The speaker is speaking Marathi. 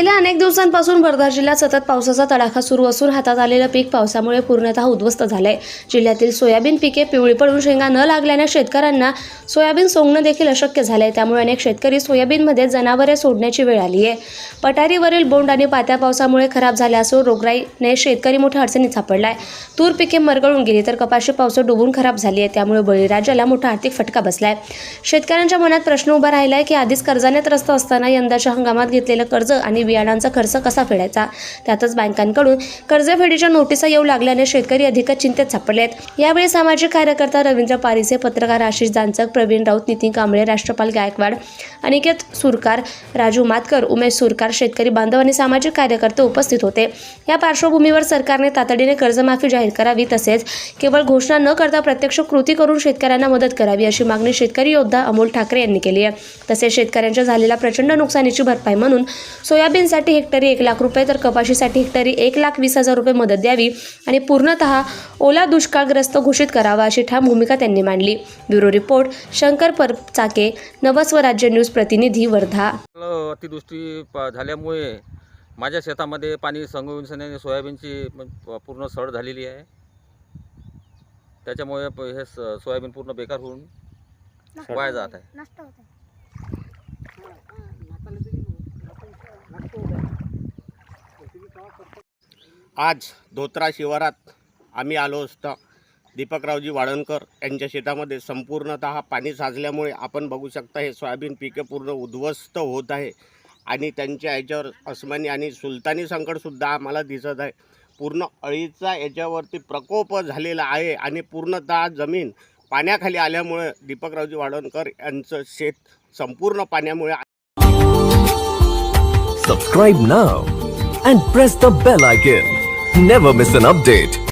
गेल्या अनेक दिवसांपासून वर्धा जिल्ह्यात सतत पावसाचा तडाखा सुरू असून हातात आलेलं पीक पावसामुळे पूर्णतः उद्ध्वस्त झालंय. जिल्ह्यातील सोयाबीन पिके पिवळी पडून शेंगा न लागल्याने शेतकऱ्यांना सोयाबीन सोंगणं देखील अशक्य झालंय. त्यामुळे अनेक शेतकरी सोयाबीनमध्ये जनावरे सोडण्याची वेळ आली आहे. पटारीवरील बोंड आणि पात्या पावसामुळे खराब झाल्या असून रोगराईने शेतकरी मोठ्या अडचणीत सापडलाय. तूर पिके मरगळून गेली तर कपाशी पावसं डुबून खराब झाली आहे त्यामुळे बळीराजाला मोठा आर्थिक फटका बसलाय. शेतकऱ्यांच्या मनात प्रश्न उभा राहिलाय की आधीच कर्जाने त्रस्त असताना यंदाच्या हंगामात घेतलेलं कर्ज आणि बियाणांचा खर्च कसा फेडायचा? त्यातच बँकांकडून कर्जफेडीच्या नोटिसा येऊ लागल्याने शेतकरी अधिकच चिंतेत सापडले आहेत. यावेळी सामाजिक कार्यकर्ता रवींद्र पारिसे पत्रकार आशिष जानचक प्रवीण राऊत नितीन कांबळे राष्ट्रपाल गायकवाड अनिकेत सुरकार राजू मातकर उमेश सुरकार शेतकरी बांधव आणि सामाजिक कार्यकर्ते उपस्थित होते. या पार्श्वभूमीवर सरकारने तातडीने कर्जमाफी जाहीर करावी तसेच केवळ घोषणा न करता प्रत्यक्ष कृती करून शेतकऱ्यांना मदत करावी अशी मागणी शेतकरी योद्धा अमोल ठाकरे यांनी केली आहे. तसेच शेतकऱ्यांच्या झालेल्या प्रचंड नुकसानीची भरपाई म्हणून सोयाबीनसाठी हेक्टरी एक लाख रुपये तर कपाशीसाठी हेक्टरी एक लाख वीस हजार रुपये मदत द्यावी आणि पूर्णतः ओला दुष्काळग्रस्त घोषित करावा अशी ठाम भूमिका त्यांनी मांडली. Bureau report Shankar Parchake Navswarajya news प्रतिनिधी वर्धा. अतिवृष्टी प- झाल्यामुळे माझ्या शेतामध्ये पाणी संगविंसने सोयाबीनची पूर्ण सड झालेली आहे. त्याच्यामुळे प- हे स- सोयाबीन पूर्ण बेकार होऊन वाया जात आहे. नष्ट होत आहे. आज धोत्रा शिवारात आम्ही आलो असता. दीपकरावजी वाळणकर यांच्या शेतामध्ये संपूर्णतः पाणी साचल्यामुळे आपण बघू शकता हे सोयाबीन पिके पूर्ण उद्ध्वस्त होत आहे. आणि त्यांच्या याच्यावर अस्मानी आणि सुलतानी संकटसुद्धा आम्हाला दिसत आहे. पूर्ण अळीचा याच्यावरती प्रकोप झालेला आहे आणि पूर्णतः जमीन पाण्याखाली आल्यामुळे दीपकरावजी वाळवणकर यांचं शेत संपूर्ण पाण्यामुळे subscribe now and press the bell icon never miss an update